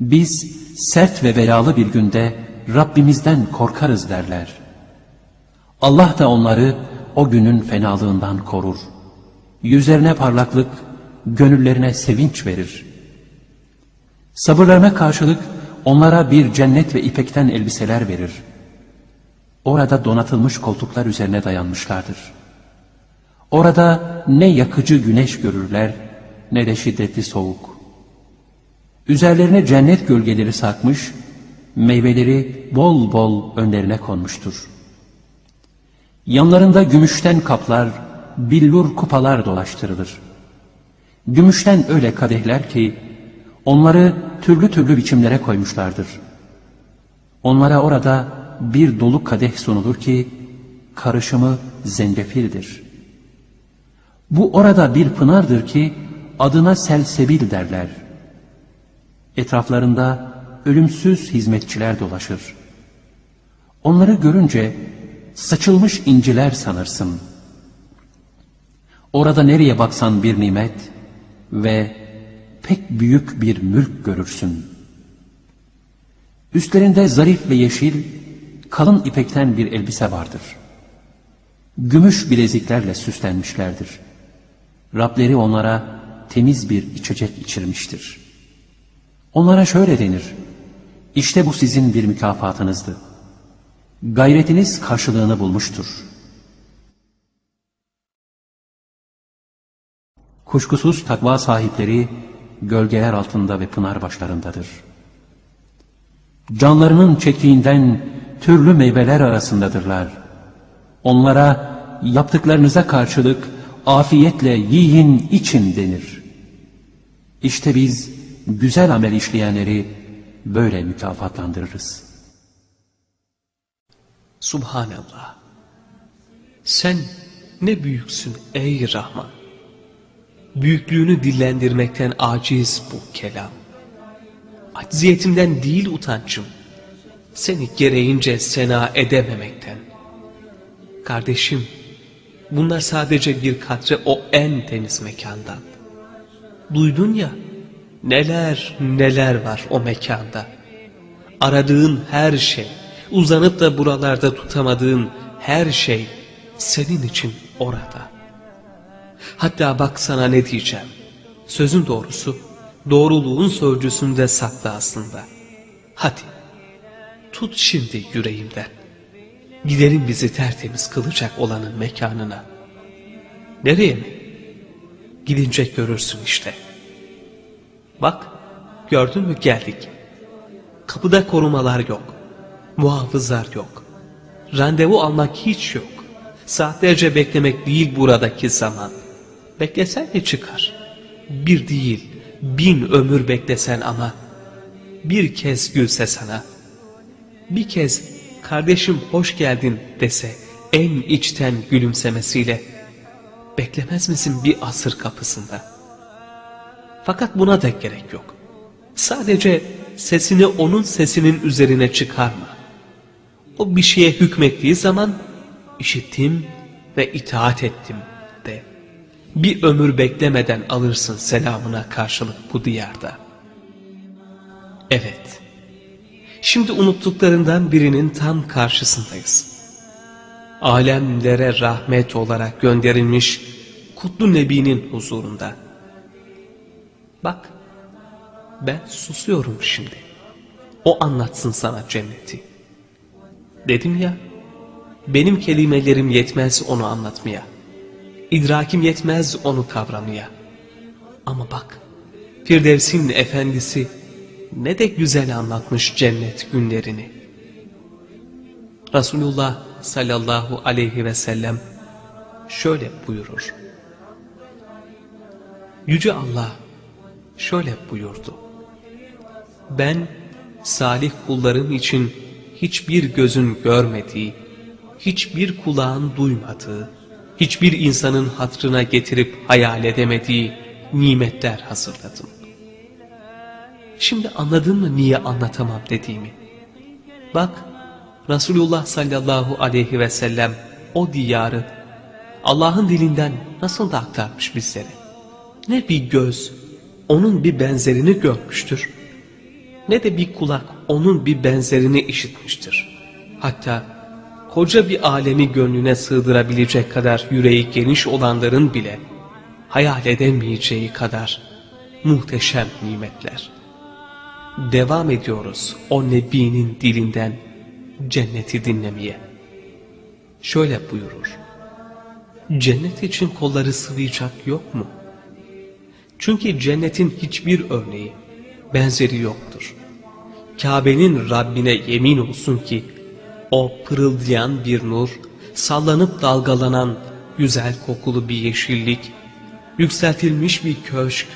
Biz sert ve belalı bir günde Rabbimizden korkarız derler. Allah da onları o günün fenalığından korur. Yüzlerine parlaklık, gönüllerine sevinç verir. Sabırlarına karşılık onlara bir cennet ve ipekten elbiseler verir. Orada donatılmış koltuklar üzerine dayanmışlardır. Orada ne yakıcı güneş görürler ne de şiddetli soğuk. Üzerlerine cennet gölgeleri sarkmış, meyveleri bol bol önlerine konmuştur. Yanlarında gümüşten kaplar, billur kupalar dolaştırılır. Gümüşten öyle kadehler ki, onları türlü türlü biçimlere koymuşlardır. Onlara orada bir dolu kadeh sunulur ki, karışımı zencefildir. Bu orada bir pınardır ki, adına selsebil derler. Etraflarında ölümsüz hizmetçiler dolaşır. Onları görünce saçılmış inciler sanırsın. Orada nereye baksan bir nimet ve pek büyük bir mülk görürsün. Üstlerinde zarif ve yeşil, kalın ipekten bir elbise vardır. Gümüş bileziklerle süslenmişlerdir. Rableri onlara temiz bir içecek içirmiştir. Onlara şöyle denir, işte bu sizin bir mükafatınızdı. Gayretiniz karşılığını bulmuştur. Kuşkusuz takva sahipleri gölgeler altında ve pınar başlarındadır. Canlarının çektiğinden türlü meyveler arasındadırlar. Onlara yaptıklarınıza karşılık afiyetle yiyin için denir. İşte biz güzel amel işleyenleri böyle mükafatlandırırız. Subhanallah. Sen ne büyüksün ey Rahman. Büyüklüğünü dillendirmekten aciz bu kelam. Acziyetimden değil utancım. Seni gereğince sena edememekten. Kardeşim, bunlar sadece bir katre o en temiz mekandan. Duydun ya, neler neler var o mekanda. Aradığın her şey, uzanıp da buralarda tutamadığın her şey senin için orada. Hatta bak sana ne diyeceğim. Sözün doğrusu, doğruluğun sözcüsünde saklı aslında. Hadi, tut şimdi yüreğimden. Gidelim bizi tertemiz kılacak olanın mekanına. Nereye mi? Gidince görürsün işte. Bak, gördün mü geldik. Kapıda korumalar yok. Muhafızlar yok. Randevu almak hiç yok. Saatlerce beklemek değil buradaki zaman. Beklesen ne çıkar? Bir değil, bin ömür beklesen ama bir kez gülse sana. Bir kez kardeşim hoş geldin dese en içten gülümsemesiyle. Beklemez misin bir asır kapısında? Fakat buna da gerek yok. Sadece sesini onun sesinin üzerine çıkarma. O bir şeye hükmettiği zaman işittim ve itaat ettim de. Bir ömür beklemeden alırsın selamına karşılık bu diyarda. Evet. Şimdi unuttuklarından birinin tam karşısındayız. Alemlere rahmet olarak gönderilmiş kutlu nebinin huzurunda. Bak, ben susuyorum şimdi. O anlatsın sana cenneti. Dedim ya, benim kelimelerim yetmez onu anlatmaya. İdrakim yetmez onu kavramaya. Ama bak, Firdevs'in efendisi ne de güzel anlatmış cennet günlerini. Resulullah sallallahu aleyhi ve sellem şöyle buyurur. Yüce Allah şöyle buyurdu. Ben salih kullarım için hiçbir gözün görmediği, hiçbir kulağın duymadığı, hiçbir insanın hatrına getirip hayal edemediği nimetler hazırladım. Şimdi anladın mı niye anlatamam dediğimi? Bak, Resulullah sallallahu aleyhi ve sellem o diyarı Allah'ın dilinden nasıl da aktarmış bizlere. Ne bir göz onun bir benzerini görmüştür, ne de bir kulak onun bir benzerini işitmiştir. Hatta koca bir alemi gönlüne sığdırabilecek kadar yüreği geniş olanların bile hayal edemeyeceği kadar muhteşem nimetler. Devam ediyoruz o Nebi'nin dilinden cenneti dinlemeye. Şöyle buyurur. Cennet için kolları sıvayacak yok mu? Çünkü cennetin hiçbir örneği, benzeri yoktur. Kabe'nin Rabbine yemin olsun ki, o pırıldayan bir nur, sallanıp dalgalanan güzel kokulu bir yeşillik, yükseltilmiş bir köşk,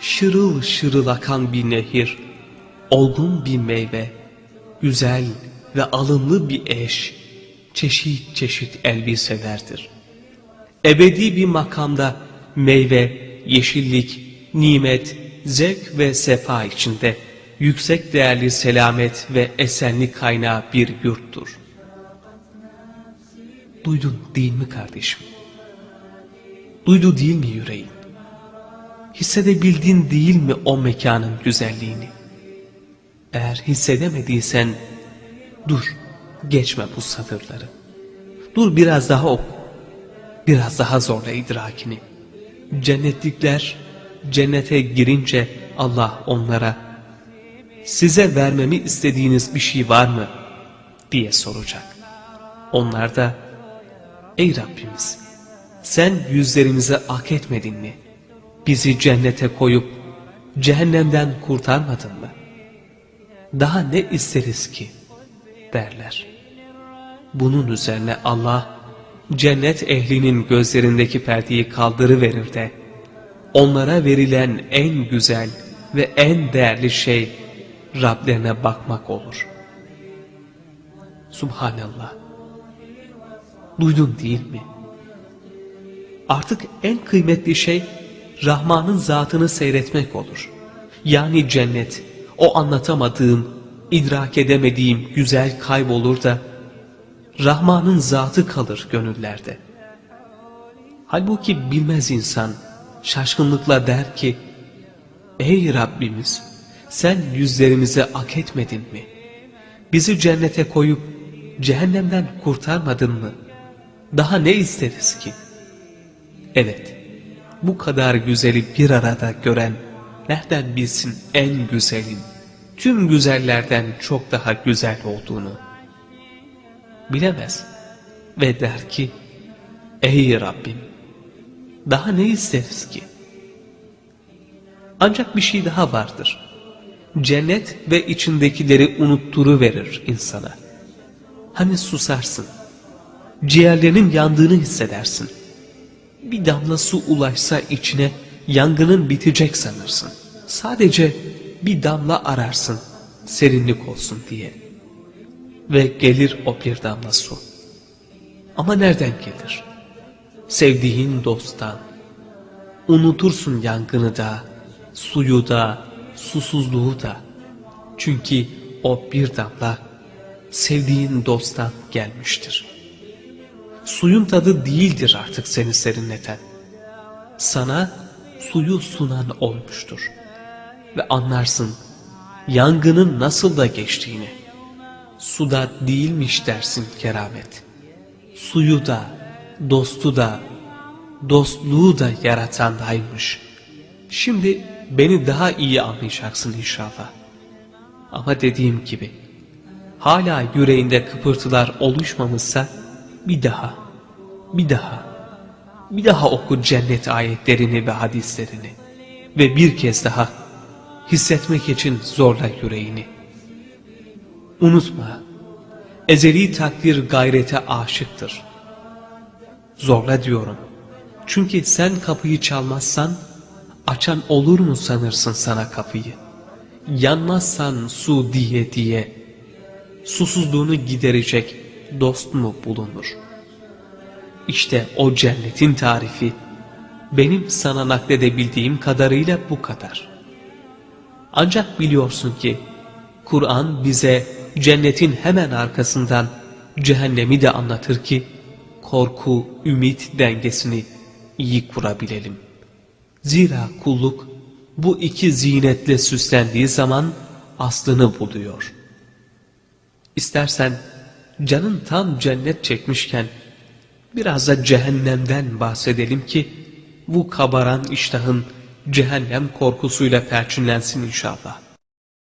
şırıl şırıl akan bir nehir, olgun bir meyve, güzel ve alımlı bir eş, çeşit çeşit elbiselerdir. Ebedi bir makamda meyve, yeşillik, nimet, zevk ve sefa içinde yüksek değerli selamet ve esenlik kaynağı bir yurttur. Duydun değil mi kardeşim? Duydu değil mi yüreğin? Hissedebildin değil mi o mekanın güzelliğini? Eğer hissedemediysen dur, geçme bu satırları. Dur biraz daha oku, biraz daha zorla idrakini. Cennetlikler cennete girince Allah onlara size vermemi istediğiniz bir şey var mı diye soracak. Onlar da ey Rabbimiz sen yüzlerimize ak etmedin mi? Bizi cennete koyup cehennemden kurtarmadın mı? Daha ne isteriz ki derler. Bunun üzerine Allah cennet ehlinin gözlerindeki perdeyi kaldırıverir de onlara verilen en güzel ve en değerli şey Rablerine bakmak olur. Subhanallah. Duydun değil mi? Artık en kıymetli şey Rahman'ın zatını seyretmek olur. Yani cennet, o anlatamadığım, idrak edemediğim güzel kaybolur da Rahman'ın zatı kalır gönüllerde. Halbuki bilmez insan şaşkınlıkla der ki Ey Rabbimiz sen yüzlerimize ak etmedin mi? Bizi cennete koyup cehennemden kurtarmadın mı? Daha ne isteriz ki? Evet, bu kadar güzeli bir arada gören nereden bilsin en güzelin, tüm güzellerden çok daha güzel olduğunu? Bilemez ve der ki, Ey Rabbim, daha ne isteriz ki? Ancak bir şey daha vardır. Cennet ve içindekileri unutturu verir insana. Hani susarsın, ciğerlerinin yandığını hissedersin. Bir damla su ulaşsa içine yangının bitecek sanırsın. Sadece bir damla ararsın serinlik olsun diye. Ve gelir o bir damla su. Ama nereden gelir? Sevdiğin dosttan. Unutursun yangını da, suyu da, susuzluğu da. Çünkü o bir damla sevdiğin dosttan gelmiştir. Suyun tadı değildir artık seni serinleten. Sana suyu sunan olmuştur. Ve anlarsın yangının nasıl da geçtiğini. Suda değilmiş dersin keramet. Suyu da, dostu da, dostluğu da yaratandaymış. Şimdi beni daha iyi anlayacaksın inşallah. Ama dediğim gibi, hala yüreğinde kıpırtılar oluşmamışsa bir daha, bir daha, bir daha oku cennet ayetlerini ve hadislerini ve bir kez daha hissetmek için zorla yüreğini. Unutma, ezeli takdir gayrete aşıktır. Zorla diyorum. Çünkü sen kapıyı çalmazsan, açan olur mu sanırsın sana kapıyı? Yanmazsan su diye diye, susuzluğunu giderecek dost mu bulunur? İşte o cennetin tarifi, benim sana nakledebildiğim kadarıyla bu kadar. Ancak biliyorsun ki, Kur'an bize cennetin hemen arkasından cehennemi de anlatır ki, korku, ümit dengesini iyi kurabilelim. Zira kulluk bu iki zinetle süslendiği zaman aslını buluyor. İstersen canın tam cennet çekmişken biraz da cehennemden bahsedelim ki bu kabaran iştahın cehennem korkusuyla perçinlensin inşallah.